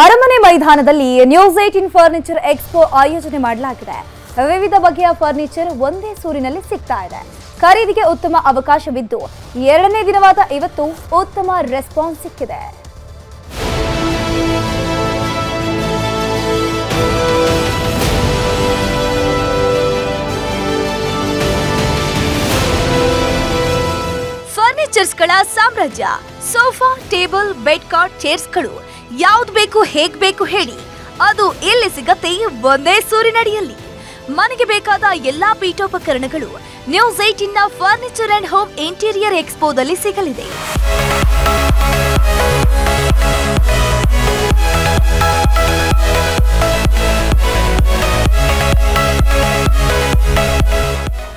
ಅರಮನೆ ಮೈದಾನದಲ್ಲಿ news eighteen furniture expo ಆಯೋಜನೆ ಮಾಡಲಾಗಿದೆ. ವಿವಿಧ ಬಗೆಯ ಫರ್ನಿಚರ್ ಒಂದೇ ಸೂರಿನಲ್ಲಿ ಸಿಗ್ತಾ ಇದೆ. ಖರೀದಿಗೆ ಉತ್ತಮ ಅವಕಾಶವಿದ್ದು, ಎರಡನೇ ದಿನವಾದ ಇವತ್ತು ಉತ್ತಮ ರೆಸ್ಪಾನ್ಸ್ ಸಿಕ್ಕಿದೆ. ಫರ್ನಿಚರ್ಸ್ಗಳ ಸಾಮ್ರಾಜ್ಯ, ಸೋಫಾ, ಟೇಬಲ್, ಬೆಡ್ ಕಾರ್ಡ್ ಚೇರ್ಸ್ಗಳು ಯಾವ್ದು ಬೇಕು, ಹೇಗ್ ಬೇಕು ಹೇಳಿ. ಅದು ಇಲ್ಲಿ ಸಿಗತ್ತೆ ಒಂದೇ ಸೂರಿನಡಿಯಲ್ಲಿ. ಮನೆಗೆ ಬೇಕಾದ ಎಲ್ಲಾ ಪೀಠೋಪಕರಣಗಳು news eighteen furniture and home interior ಎಕ್ಸ್ಪೋದಲ್ಲಿ ಸಿಗಲಿದೆ.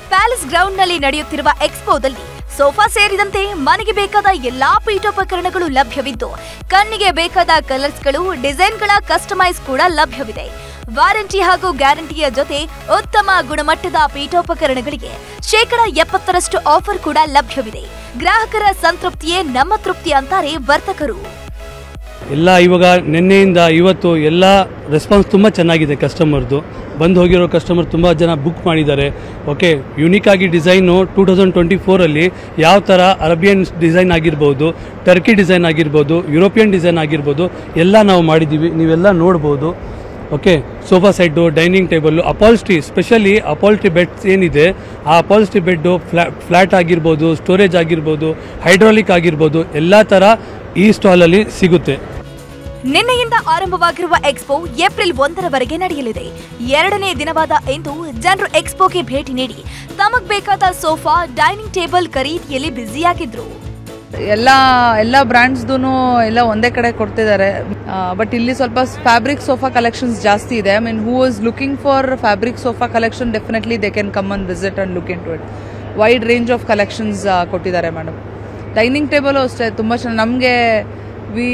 ಪ್ಯಾಲೇಸ್ ಗ್ರೌಂಡ್ನಲ್ಲಿ ನಡೆಯುತ್ತಿರುವ ಎಕ್ಸ್ಪೋದಲ್ಲಿ ಸೋಫಾ ಸೇರಿದಂತೆ ಮನೆಗೆ ಬೇಕಾದ ಎಲ್ಲಾ ಪೀಠೋಪಕರಣಗಳು ಲಭ್ಯವಿದ್ದು, ಕಣ್ಣಿಗೆ ಬೇಕಾದ ಕಲರ್ಸ್ಗಳು, ಡಿಸೈನ್ಗಳ ಕಸ್ಟಮೈಸ್ ಕೂಡ ಲಭ್ಯವಿದೆ. ವಾರಂಟಿ ಹಾಗೂ ಗ್ಯಾರಂಟಿಯ ಜೊತೆ ಉತ್ತಮ ಗುಣಮಟ್ಟದ ಪೀಠೋಪಕರಣಗಳಿಗೆ ಶೇಕಡ ಎಪ್ಪತ್ತರಷ್ಟು ಆಫರ್ ಕೂಡ ಲಭ್ಯವಿದೆ. ಗ್ರಾಹಕರ ಸಂತೃಪ್ತಿಯೇ ನಮ್ಮ ತೃಪ್ತಿ ಅಂತಾರೆ ವರ್ತಕರು. ಎಲ್ಲ ಇವಾಗ ನಿನ್ನೆಯಿಂದ ಇವತ್ತು ಎಲ್ಲ ರೆಸ್ಪಾನ್ಸ್ ತುಂಬ ಚೆನ್ನಾಗಿದೆ ಕಸ್ಟಮರ್ದು ಬಂದು ಹೋಗಿರೋ ಕಸ್ಟಮರ್ ತುಂಬ ಜನ ಬುಕ್ ಮಾಡಿದ್ದಾರೆ. ಓಕೆ ಯುನೀಕ್ ಆಗಿ ಡಿಸೈನು ಟೂ ತೌಸಂಡ್ ಟ್ವೆಂಟಿ ಫೋರಲ್ಲಿ ಯಾವ ಥರ ಅರಬಿಯನ್ ಡಿಸೈನ್ ಆಗಿರ್ಬೋದು ಟರ್ಕಿ ಡಿಸೈನ್ ಆಗಿರ್ಬೋದು ಯುರೋಪಿಯನ್ ಡಿಸೈನ್ ಆಗಿರ್ಬೋದು, ಎಲ್ಲ ನಾವು ಮಾಡಿದ್ದೀವಿ. ನೀವೆಲ್ಲ ನೋಡ್ಬೋದು. Okay sofa set dining table upholstery specially upholstery beds ಏನಿದೆ, ಆ ಅಪಾಲ್ಸ್ಟಿ ಬೆಡ್ಡು ಫ್ಲಾ ಫ್ಲ್ಯಾಟ್ ಆಗಿರ್ಬೋದು ಸ್ಟೋರೇಜ್ ಆಗಿರ್ಬೋದು ಹೈಡ್ರಾಲಿಕ್ ಆಗಿರ್ಬೋದು, ಎಲ್ಲ ಥರ ಈ ಸ್ಟಾಲಲ್ಲಿ ಸಿಗುತ್ತೆ. ನಿನ್ನೆಯಿಂದ ಆರಂಭವಾಗಿರುವ ಎಕ್ಸ್ಪೋ ಏಪ್ರಿಲ್ ಒಂದರವರೆಗೆ ನಡೆಯಲಿದೆ. ಎರಡನೇ ದಿನವಾದ ಇಂದು ಜನರು ಎಕ್ಸ್ಪೋಗೆ ಭೇಟಿ ನೀಡಿ ತಮಗ್ ಬೇಕಾದ ಸೋಫಾ, ಡೈನಿಂಗ್ ಟೇಬಲ್ ಖರೀದಿಯಲ್ಲಿ ಬ್ಯುಸಿಯಾಗಿದ್ರು. ಎಲ್ಲ ಎಲ್ಲ ಬ್ರ್ಯಾಂಡ್ಸ್ದು ಎಲ್ಲ ಒಂದೇ ಕಡೆ ಕೊಡ್ತಿದ್ದಾರೆ. ಬಟ್ ಇಲ್ಲಿ ಸ್ವಲ್ಪ ಫ್ಯಾಬ್ರಿಕ್ ಸೋಫಾ ಕಲೆಕ್ಷನ್ಸ್ ಜಾಸ್ತಿ ಇದೆ. I mean who is looking for fabric sofa collection definitely they can come and visit and look in to it wide range of collections ಕೊಟ್ಟಿದ್ದಾರೆ ಮೇಡಮ್ ಡೈನಿಂಗ್ ಟೇಬಲು ಅಷ್ಟೇ, ತುಂಬ ಚೆನ್ನಾಗಿ, ನಮಗೆ we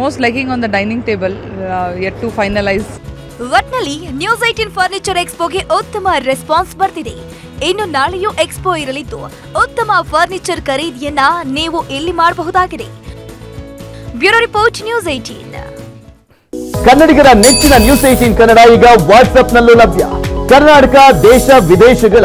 most liking on the dining table yet to finalise ಒಟ್ನಲ್ಲಿ news eighteen furniture ಎಕ್ಸ್ಪೋಗೆ ಉತ್ತಮ response ಬರ್ತಿದೆ. ಇನ್ನು ನಾಳೆಯೂ ಎಕ್ಸ್ಪೋ ಇರಲಿದ್ದು ಉತ್ತಮ ಫರ್ನಿಚರ್ ಖರೀದಿಯನ್ನ ನೀವು ಇಲ್ಲಿ ಮಾಡಬಹುದಾಗಿದೆ. ಬ್ಯೂರೋ ರಿಪೋರ್ಟ್ ನ್ಯೂಸ್ ಏಟೀನ್ ಕನ್ನಡಿಗರ ನೆಚ್ಚಿನ ನ್ಯೂಸ್ ಏಟೀನ್ ಕನ್ನಡ ಈಗ ವಾಟ್ಸ್ಆಪ್ನಲ್ಲೂ ಲಭ್ಯ. ಕರ್ನಾಟಕ ದೇಶ ವಿದೇಶಗಳ